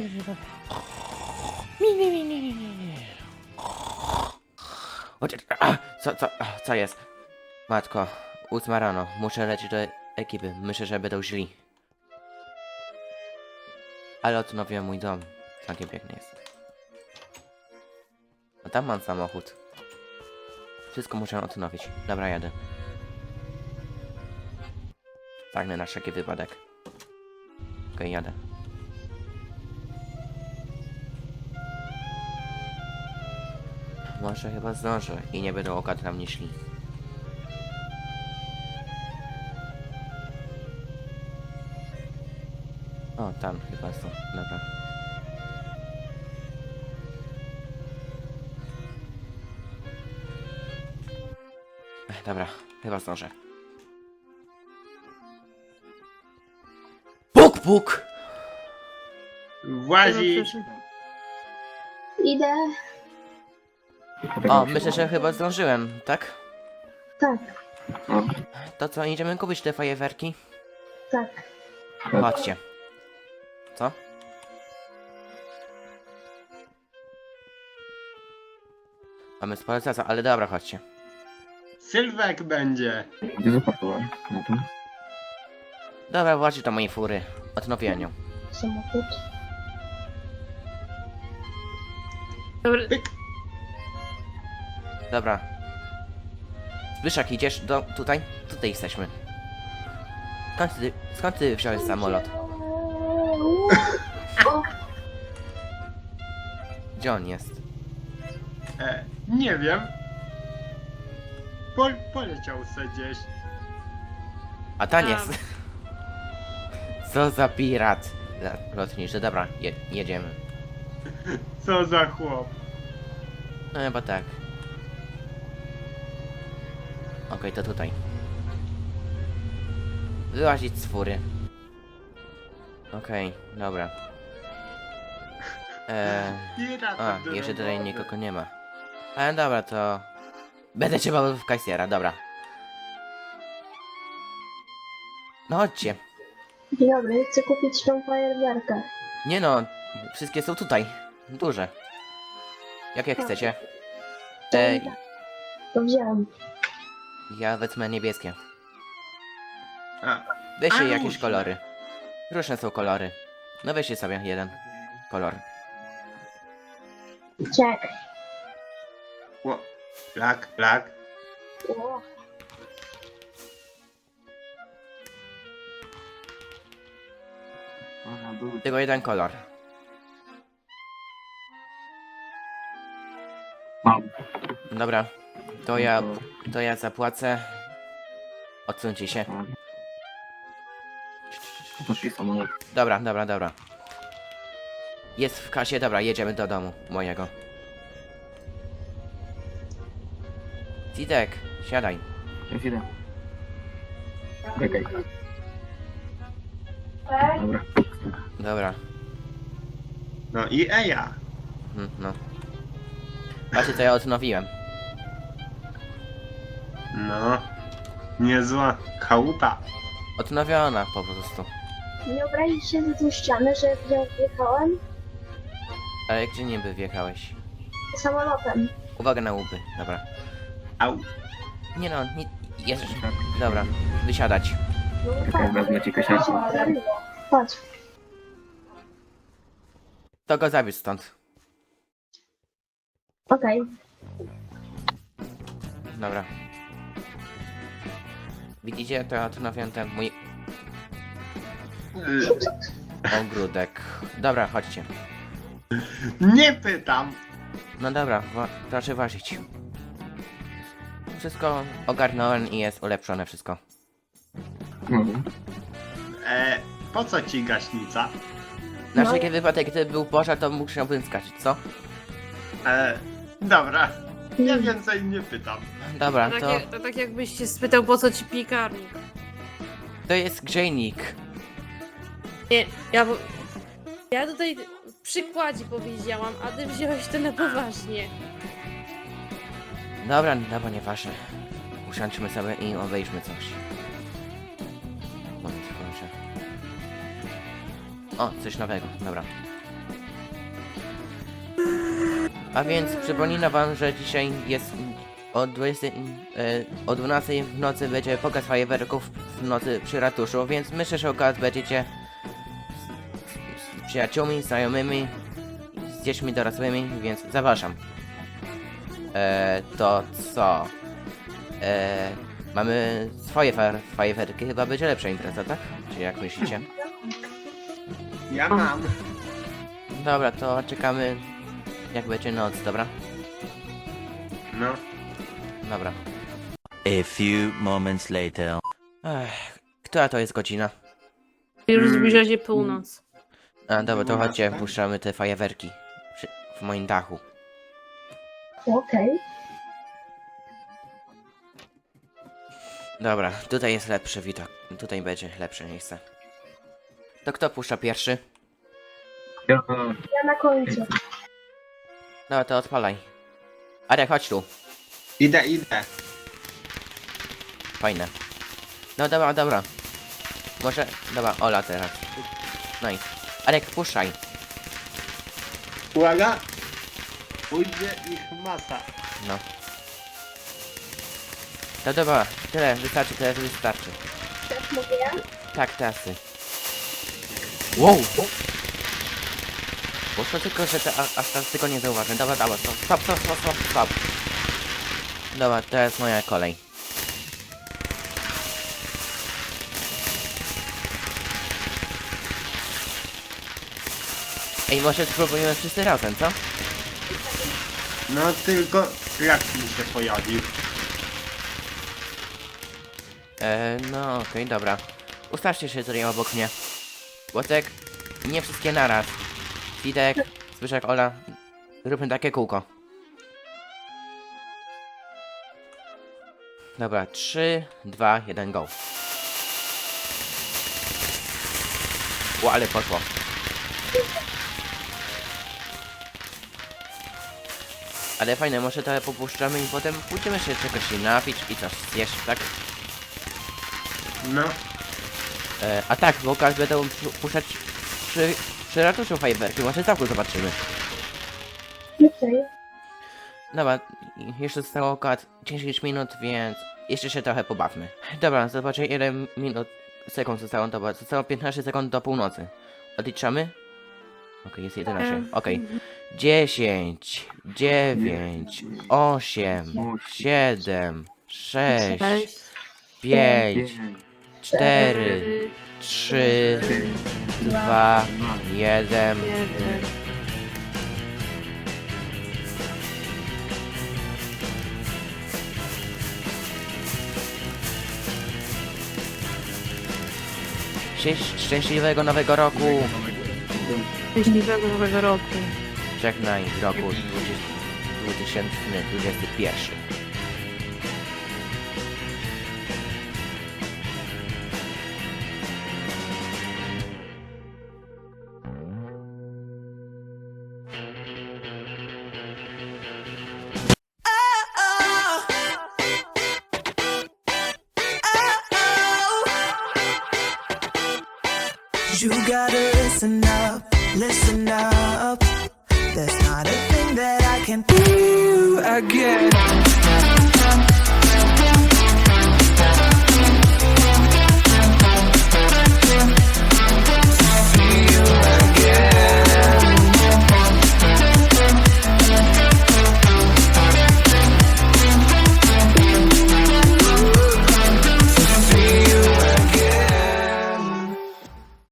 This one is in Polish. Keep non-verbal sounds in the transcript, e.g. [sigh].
Mi, mi, mi, mi, mi, mi, Co, co, co jest? Matko, ósma rano, muszę lecieć do ekipy. Myślę, że będą źli. Ale odnowiłem mój dom. Całkiem piękny jest. A tam mam samochód. Wszystko muszę odnowić. Dobra, jadę. Tak, na wszelki wypadek. Okej, jadę. Może chyba zdążę i nie będą okady na mnie szli. O, tam chyba są. Dobra. Dobra, chyba zdążę. Puk, puk! Włazić! Idę. O, myślę, że chyba zdążyłem, tak? Tak, To co, idziemy kupić te fajerwerki? tak. Chodźcie. Co? Mamy sporo czasu, ale dobra, chodźcie. Sylwek będzie! Gdzie zaparkowałem? To. Dobra, właśnie do mojej fury. Odnowiłem ją. Samochód. Dobra, Dobra. Zbyszak, idziesz do... tutaj? Tutaj jesteśmy. Skąd ty, skąd ty wziąłeś samolot? Gdzie on jest? E, nie wiem. Pol, poleciał se gdzieś. A tam Tam. jest. Co za pirat. La- Lotniczy, dobra, je, jedziemy. Co za chłop. No chyba tak. Okej, to tutaj. Wyłazić z fury. Okej, dobra. [laughs] Eee, a, jeszcze tutaj nikogo nie ma. Ale dobra, to... Będę cię bawił w kajsiera, dobra. No chodźcie. dzień dobry, chcę kupić tą fajerwerkę. Nie no, wszystkie są tutaj. Duże. Jakie Tak. chcecie? Ej, to wziąłem. Ja wezmę niebieskie. A, Weźcie jakieś różne. kolory. Różne są kolory. No weźcie sobie jeden kolor. Czekaj. ło. Aha, był. Tylko jeden kolor. Mam. Dobra. To ja, to ja zapłacę. Odsuńcie się. Poszli samolot. Dobra, dobra, dobra. Jest w kasie, dobra, jedziemy do domu mojego. Citek, siadaj. Ja chwilę. Czekaj. Dobra. Dobra. No i Eja. Mhm, no. Patrzcie, co ja odnowiłem. No. Niezła chałupa. Odnowiona po prostu. nie obrazić się za tą ścianę, że ja wjechałem Ale gdzie niby wjechałeś? samolotem. Uwaga na łupy, dobra. Au. Nie no, nie... Jest... Dobra, wysiadać. No Czekaj, tak. wezmę ci. Patrz. To go zabierz stąd. Okej. Dobra. Widzicie, to ja odnowiłem ten mój Y, ogródek. Dobra, chodźcie. Nie pytam. No dobra, wa proszę ważyć. Wszystko ogarnąłem i jest ulepszone wszystko. No. E, po co ci gaśnica? Na No. wszelki wypadek, gdyby był pożar, to musiałbym skaczyć, co? E, dobra. Ja Mm. więcej nie pytam. Dobra, to, to, tak, to tak jakbyś się spytał, po co ci piekarnik. to jest grzejnik. Nie, ja, ja tutaj w przykładzie powiedziałam, a ty wziąłeś to na poważnie. Dobra, dobra, nieważne. Usiądźmy sobie i obejrzmy coś. Moment, proszę. O, coś nowego, dobra. A więc przypominam wam, że dzisiaj jest o 20, e, o 12 w nocy będzie pokaz fajerwerków w nocy przy ratuszu, więc myślę, że okaz będziecie z, z przyjaciółmi, znajomymi, z dziećmi dorosłymi, więc zapraszam. E, to co? E, mamy swoje fa- fajerwerki, chyba będzie lepsza impreza, tak? Czy jak myślicie? Ja mam. Dobra, to czekamy jak będzie noc, dobra? No. Dobra. A few moments later. Ech, która to jest godzina? Już Mm. zbliża się północ. A dobra, to chodźcie, puszczamy te fajerwerki przy, w moim dachu. Okej. Dobra, tutaj jest lepszy widok. Tutaj będzie lepsze miejsce. To kto puszcza pierwszy? Ja, Ja na końcu. No to odpalaj. Arek, chodź tu. Idę, idę. Fajne. No dobra, dobra. Może... Dobra, Ola teraz. Nice. Arek, puszczaj. Uwaga. Ujdzie ich masa. No. No dobra, tyle, wystarczy, tyle wystarczy. Teraz mogę ja? Tak, teraz ty. Wow! Poszło tylko, że te, a, aż teraz tylko nie zauważę. Dobra, dobra, stop, stop, stop, stop, stop, stop. Dobra, teraz moja kolej. Ej, może spróbujemy wszyscy razem, co? No tylko jak mi się pojawił. E, no okej, dobra. Ustawcie się tutaj obok mnie. Łotek, nie wszystkie naraz. Fidek, Zbyszek, Ola, róbmy takie kółko. Dobra, 3, 2, 1, go. O, ale poszło. Ale fajne, może trochę popuszczamy i potem pójdziemy się czegoś napić i coś zjeść, tak? No. E, a tak, bo okaz będą pu- puszczać przy, przy ratuszu fajerwerki, może całku zobaczymy. Okej. Dobra, jeszcze zostało około 10 minut, więc jeszcze się trochę pobawmy. Dobra, zobaczę ile minut, sekund zostało, dobra, zostało 15 sekund do północy. Odliczamy? Okej, jest 11, okej. 10, 9, 8, 7, 6, Cześć. 5, 4, 3, 2, 1. Jeden. Szczęś- Szczęśliwego nowego roku! Szczęśliwego nowego roku. Żegnaj roku 20 You gotta listen up, listen up. There's not a thing that I can do again.